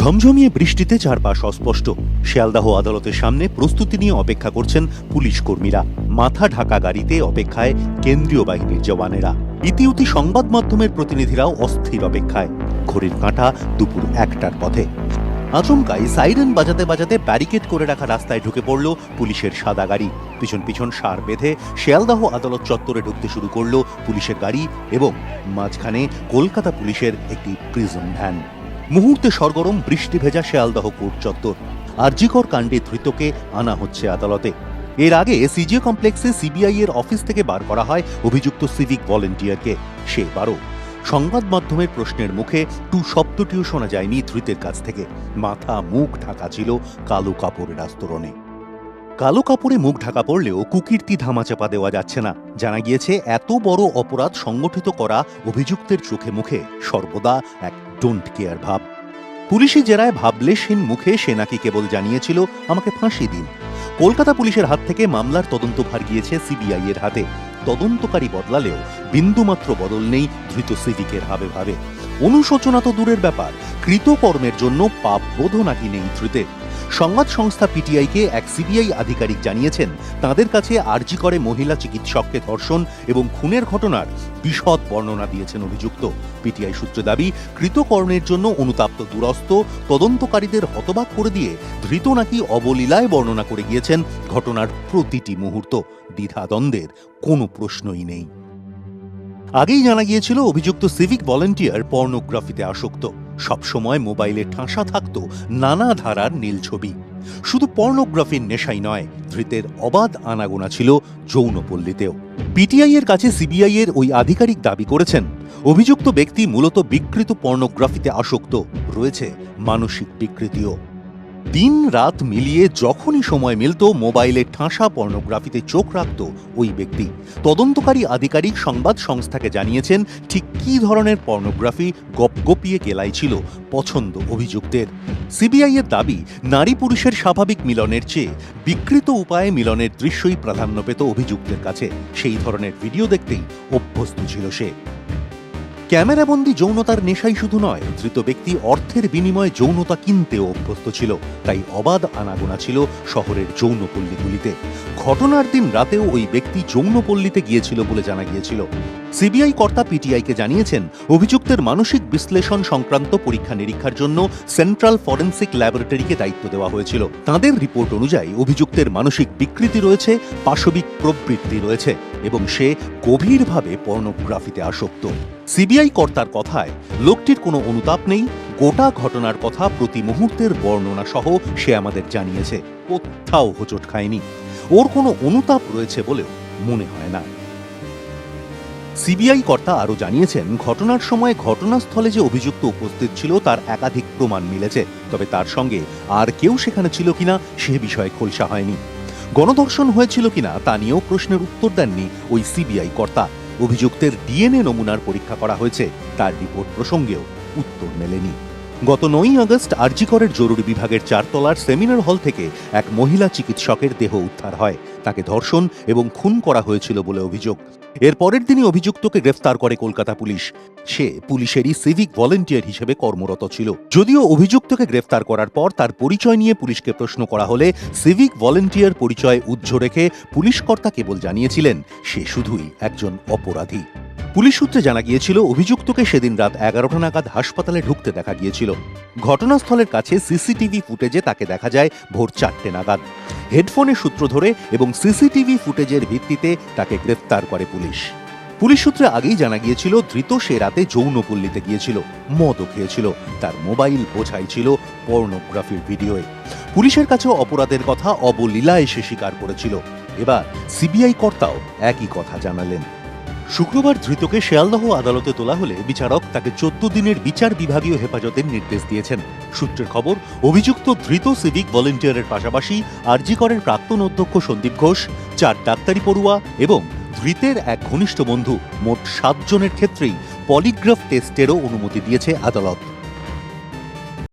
ঝমঝমিয়ে বৃষ্টিতে চারপাশ অস্পষ্ট। শিয়ালদাহ আদালতের সামনে প্রস্তুতি নিয়ে অপেক্ষা করছেন পুলিশ কর্মীরা। মাথা ঢাকা গাড়িতে অপেক্ষায় কেন্দ্রীয় বাহিনীর জওয়ানেরা। ইতিউতি সংবাদ মাধ্যমের প্রতিনিধিরাও অস্থির অপেক্ষায়। ঘড়ির কাঁটা দুপুর একটার পথে। আচমকাই সাইরেন বাজাতে বাজাতে ব্যারিকেড করে রাখা রাস্তায় ঢুকে পড়ল পুলিশের সাদা গাড়ি। পিছন পিছন সার বেঁধে শিয়ালদাহ আদালত চত্বরে ঢুকতে শুরু করল পুলিশের গাড়ি এবং মাঝখানে কলকাতা পুলিশের একটি প্রিজন ভ্যান। মুহূর্তে সরগরম, বৃষ্টি ভেজা শেয়ালদাহ কোর্ট চত্বর। আরজিকর কাণ্ডে ধৃতকে আনা হচ্ছে আদালতে। এর আগে সিজিও কমপ্লেক্সে সিবিআই এর অফিস থেকে বার করা হয় অভিযুক্ত সিভিক ভলেন্টিয়ারকে। সে বারো সংবাদ মাধ্যমের প্রশ্নের মুখে টু শব্দটিও শোনা যায়নি ধৃতের কাছ থেকে। মাথা মুখ ঢাকা ছিল কালো কাপড়ের আস্তরণে। কালো কাপড়ে মুখ ঢাকা পড়লেও কুকীর্তি ধামাচাপা দেওয়া যাচ্ছে না। জানা গিয়েছে, এত বড় অপরাধ সংগঠিত করা অভিযুক্তের চোখে মুখে সর্বদা এক ডোন্ট কেয়ার ভাব। পুলিশি জেরায় ভাবলেশহীন মুখে, সে নাকি কেবল জানিয়েছিল, আমাকে ফাঁসি দিন। কলকাতা পুলিশের হাত থেকে মামলার তদন্তভার গিয়েছে সিবিআই এর হাতে। তদন্তকারী বদলালেও বিন্দুমাত্র বদল নেই ধৃত সিভিকের ভাবে ভাবে। অনুশোচনা তো দূরের ব্যাপার, কৃতকর্মের জন্য পাপ বোধ নাকি নেই ধৃতের। সংবাদ সংস্থা পিটিআইকে এক সিবিআই আধিকারিক জানিয়েছেন, তাদের কাছে আর্জি করে মহিলা চিকিৎসককে ধর্ষণ এবং খুনের ঘটনার বিশদ বর্ণনা দিয়েছেন অভিযুক্ত। পিটিআই সূত্রে দাবি, কৃতকর্মের জন্য অনুতাপ্ত দুরস্ত, তদন্তকারীদের হতবাক করে দিয়ে ধৃত নাকি অবলীলায় বর্ণনা করে গিয়েছেন ঘটনার প্রতিটি মুহূর্ত। দ্বিধাদ্বন্দ্বের কোনো প্রশ্নই নেই। আগেই জানা গিয়েছিল, অভিযুক্ত সিভিক ভলেন্টিয়ার পর্নোগ্রাফিতে আসক্ত। সবসময় মোবাইলে ঠাঁসা থাকত নানা ধারার নীল ছবি। শুধু পর্নোগ্রাফির নেশাই নয়, ধৃতের অবাধ আনাগোনা ছিল যৌনপল্লীতেও। পিটিআই এর কাছে সিবিআই এর ওই আধিকারিক দাবি করেছেন, অভিযুক্ত ব্যক্তি মূলত বিকৃত পর্নোগ্রাফিতে আসক্ত, রয়েছে মানসিক বিকৃতিও। দিন রাত মিলিয়ে যখনই সময় মিলত, মোবাইলে ঠাঁসা পর্নোগ্রাফিতে চোখ রাখত ওই ব্যক্তি। তদন্তকারী আধিকারিক সংবাদ সংস্থাকে জানিয়েছেন, ঠিক কী ধরনের পর্নোগ্রাফি গপগপিয়ে গেলাই ছিল পছন্দ অভিযুক্তের। সিবিআই এর দাবি, নারী পুরুষের স্বাভাবিক মিলনের চেয়ে বিকৃত উপায়ে মিলনের দৃশ্যই প্রাধান্য পেত অভিযুক্তের কাছে। সেই ধরনের ভিডিও দেখতেই অভ্যস্ত ছিল সে। ক্যামেরাবন্দি যৌনতার নেশাই শুধু নয়, ধৃত ব্যক্তি অর্থের বিনিময়ে যৌনতা কিনতেও অভ্যস্ত ছিল, তাই অবাধ আনাগোনা ছিল শহরের যৌনপল্লীগুলিতে। ঘটনার দিন রাতেও ওই ব্যক্তি যৌনপল্লীতে গিয়েছিল বলে জানা গিয়েছিল। সিবিআই কর্তা পিটিআইকে জানিয়েছেন, অভিযুক্তের মানসিক বিশ্লেষণ সংক্রান্ত পরীক্ষা নিরীক্ষার জন্য সেন্ট্রাল ফরেন্সিক ল্যাবরেটরিকে দায়িত্ব দেওয়া হয়েছিল। তাদের রিপোর্ট অনুযায়ী অভিযুক্তের মানসিক বিকৃতি রয়েছে, পাশবিক প্রবৃত্তি রয়েছে এবং সে গভীরভাবে পর্নোগ্রাফিতে আসক্ত। সিবিআই কর্তার কথায়, লোকটির কোনো অনুতাপ নেই, গোটা ঘটনার কথা প্রতি মুহূর্তের বর্ণনা সহ সে আমাদের জানিয়েছে। কোথাও হোচট খায়নি। ওর কোনো অনুতাপ রয়েছে বলেও মনে হয় না। সিবিআই কর্তা আরও জানিয়েছেন, ঘটনার সময় ঘটনাস্থলে যে অভিযুক্ত উপস্থিত ছিল তার একাধিক প্রমাণ মিলেছে, তবে তার সঙ্গে আর কেউ সেখানে ছিল কিনা সে বিষয়ে খোলসা হয়নি। গণধর্ষণ হয়েছিল কিনা তা নিয়েও প্রশ্নের উত্তর দেননি ওই সিবিআই কর্তা। অভিযুক্তের ডিএনএ নমুনার পরীক্ষা করা হয়েছে, তার রিপোর্ট প্রসঙ্গেও উত্তর মেলেনি। গত নয়ই আগস্ট আরজিকরের জরুরি বিভাগের চারতলার সেমিনার হল থেকে এক মহিলা চিকিৎসকের দেহ উদ্ধার হয়। তাকে ধর্ষণ এবং খুন করা হয়েছিল বলে অভিযোগ। এর পরের দিনই অভিযুক্তকে গ্রেফতার করে কলকাতা পুলিশ। সে পুলিশেরই সিভিক ভলেন্টিয়ার হিসেবে কর্মরত ছিল। যদিও অভিযুক্তকে গ্রেফতার করার পর তার পরিচয় নিয়ে পুলিশকে প্রশ্ন করা হলে সিভিক ভলেন্টিয়ার পরিচয় উজ্জ্ব রেখে পুলিশ কর্তা কেবল জানিয়েছিলেন, সে শুধুই একজন অপরাধী। পুলিশ সূত্রে জানা গিয়েছিল, অভিযুক্তকে সেদিন রাত এগারোটা নাগাদ হাসপাতালে ঢুকতে দেখা গিয়েছিল। ঘটনাস্থলের কাছে সিসিটিভি ফুটেজে তাকে দেখা যায় ভোর চারটে নাগাদ। হেডফোনের সূত্র ধরে এবং সিসিটিভি ফুটেজের ভিত্তিতে তাকে গ্রেফতার করে পুলিশ। পুলিশ সূত্রে আগেই জানা গিয়েছিল, ধৃত সে রাতে যৌনপল্লীতে গিয়েছিল, মদও খেয়েছিল। তার মোবাইল বোঝাই ছিল পর্নোগ্রাফির ভিডিওয়ে। পুলিশের কাছে অপরাধের কথা অবলীলায় সে স্বীকার করেছিল। এবার সিবিআই কর্তাও একই কথা জানালেন। শুক্রবার ধৃতকে শেয়ালদহ আদালতে তোলা হলে বিচারক তাকে চোদ্দ দিনের বিচার বিভাগীয় হেফাজতের নির্দেশ দিয়েছেন। সূত্রের খবর, অভিযুক্ত ধৃত সিভিক ভলেন্টিয়ারের পাশাপাশি আরজিকরের প্রাক্তন অধ্যক্ষ সন্দীপ ঘোষ, চার ডাক্তারি পড়ুয়া এবং ধৃতের এক ঘনিষ্ঠ বন্ধু। মোট সাতজনের ক্ষেত্রেই পলিগ্রাফ টেস্টেরও অনুমতি দিয়েছে আদালত।